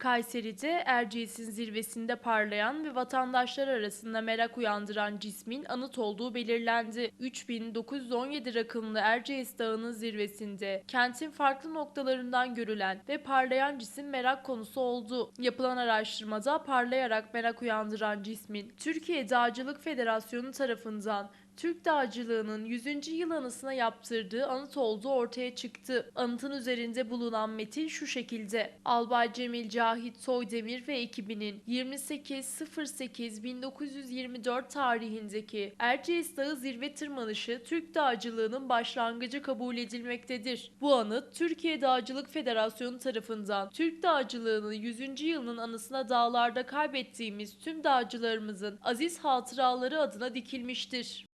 Kayseri'de Erciyes'in zirvesinde parlayan ve vatandaşlar arasında merak uyandıran cismin anıt olduğu belirlendi. 3917 rakımlı Erciyes Dağı'nın zirvesinde kentin farklı noktalarından görülen ve parlayan cisim merak konusu oldu. Yapılan araştırmada parlayarak merak uyandıran cismin Türkiye Dağcılık Federasyonu tarafından Türk dağcılığının 100. yıl anısına yaptırdığı anıt olduğu ortaya çıktı. Anıtın üzerinde bulunan metin şu şekilde. Albay Cemil Cahit Soydemir ve ekibinin 28.08.1924 tarihindeki Erciyes Dağı zirve tırmanışı Türk dağcılığının başlangıcı kabul edilmektedir. Bu anıt Türkiye Dağcılık Federasyonu tarafından Türk dağcılığının 100. yılının anısına dağlarda kaybettiğimiz tüm dağcılarımızın aziz hatıraları adına dikilmiştir.